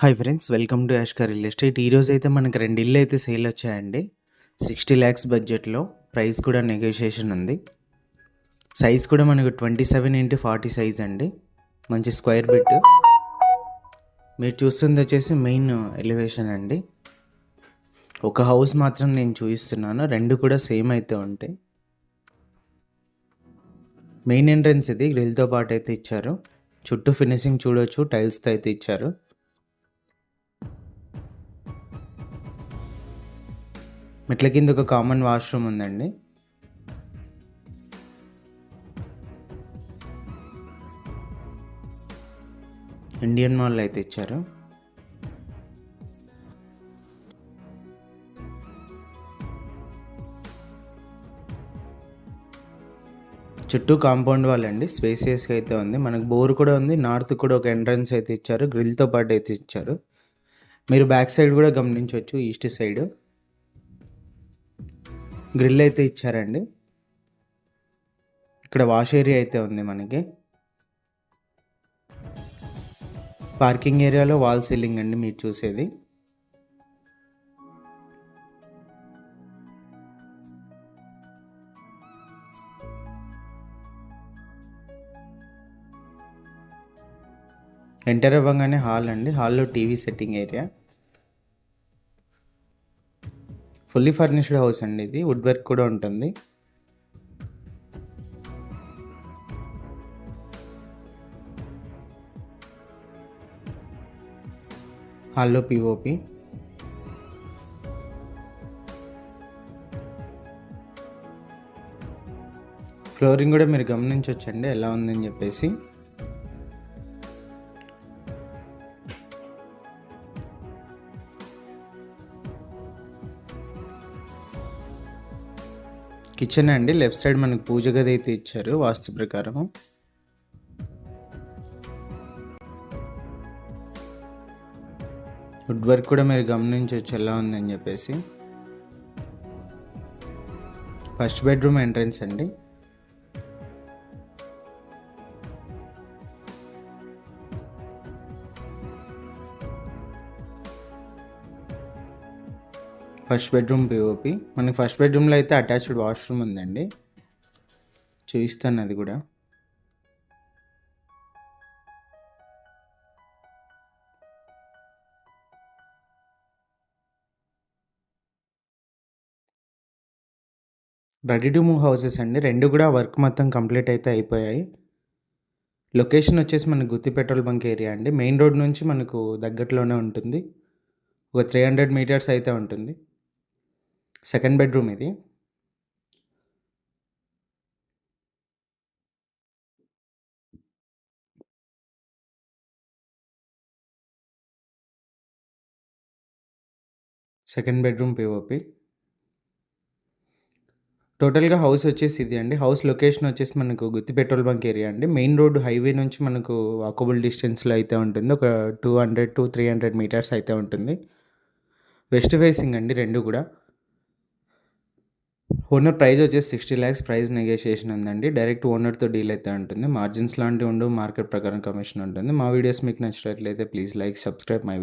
Hi friends welcome to Ashkar real estate ఈరోజు అయితే మనకి రెండు ఇల్లు అయితే సేల్ వచ్చాయండి. సిక్స్టీ ల్యాక్స్ బడ్జెట్లో ప్రైస్ కూడా నెగోషియేషన్ ఉంది. సైజ్ కూడా మనకు twenty seven into forty size అండి. మంచి స్క్వేర్ బిట్ మీరు చూస్తుంది వచ్చేసి మెయిన్ ఎలివేషన్ అండి. ఒక హౌస్ మాత్రం నేను చూపిస్తున్నాను. రెండు కూడా సేమ్ అయితే ఉంటాయి. మెయిన్ ఎంట్రన్స్ ఇది. గ్రిల్తో పాటు అయితే ఇచ్చారు. చుట్టూ ఫినిషింగ్ చూడొచ్చు. టైల్స్తో అయితే ఇచ్చారు. మెట్ల కింద ఒక కామన్ వాష్రూమ్ ఉందండి. ఇండియన్ మాల్ అయితే ఇచ్చారు. చుట్టూ కాంపౌండ్ వాల్ అండి. స్పేసియస్గా అయితే ఉంది. మనకు బోర్ కూడా ఉంది. నార్త్ కూడా ఒక ఎంట్రన్స్ అయితే ఇచ్చారు. గ్రిల్తో పాటు అయితే ఇచ్చారు. మీరు బ్యాక్ సైడ్ కూడా గమనించవచ్చు. ఈస్ట్ సైడ్ గ్రిల్ అయితే ఇచ్చారండి. ఇక్కడ వాష్ ఏరియా అయితే ఉంది మనకి. పార్కింగ్ ఏరియాలో వాల్ సీలింగ్ అండి మీరు చూసేది. ఎంటర్ అవ్వగానే హాల్ అండి. హాల్లో TV setting area. Fully furnished house అండి ఇది వుడ్ వర్క్ కూడా ఉంటుంది. హాల్లో పిఓపి ఫ్లోరింగ్ కూడా మీరు గమనించవచ్చండి ఎలా ఉందని చెప్పేసి. కిచెన్ అండి లెఫ్ట్ సైడ్ మనకు పూజ గది అయితే ఇచ్చారు వాస్తు ప్రకారం వుడ్ వర్క్ కూడా మీరు గమనించవచ్చు ఎలా ఉందని చెప్పేసి. ఫస్ట్ బెడ్రూమ్ ఎంట్రన్స్ అండి. ఫస్ట్ బెడ్రూమ్ పిఓపి మనకి ఫస్ట్ బెడ్రూమ్లో అయితే అటాచ్డ్ వాష్రూమ్ ఉందండి. చూపిస్తాను అది కూడా. రెడీ టు మూవ్ హౌసెస్ అండి. రెండు కూడా వర్క్ మొత్తం కంప్లీట్ అయితే అయిపోయాయి. లొకేషన్ వచ్చేసి మనకు గుత్తి పెట్రోల్ బంక్ ఏరియా అండి. మెయిన్ రోడ్ నుంచి మనకు దగ్గరలోనే ఉంటుంది. ఒక త్రీ హండ్రెడ్ మీటర్స్ అయితే ఉంటుంది. సెకండ్ బెడ్రూమ్ ఇది. సెకండ్ బెడ్రూమ్ పిఓపి టోటల్గా హౌస్ వచ్చేసి ఇది అండి. హౌస్ లొకేషన్ వచ్చేసి మనకు గుత్తి పెట్రోల్ బంక్ ఏరియా అండి. మెయిన్ రోడ్ హైవే నుంచి మనకు వాకబుల్ డిస్టెన్స్లో అయితే ఉంటుంది. ఒక two hundred to three hundred meters అయితే ఉంటుంది. వెస్ట్ ఫేసింగ్ అండి రెండు కూడా. ఓనర్ ప్రైస్ వచ్చేసి సిక్స్టీ ల్యాక్స్ ప్రైస్ నెగోషియేషన్ ఉందండి. డైరెక్ట్ ఓనర్తో డీల్ అయితే ఉంటుంది. మార్జిన్స్ లాంటివి ఉండవు. మార్కెట్ ప్రకారం కమిషన్ ఉంటుంది. మా వీడియోస్ మీకు నచ్చినట్లయితే ప్లీజ్ లైక్ సబ్స్క్రైబ్ మై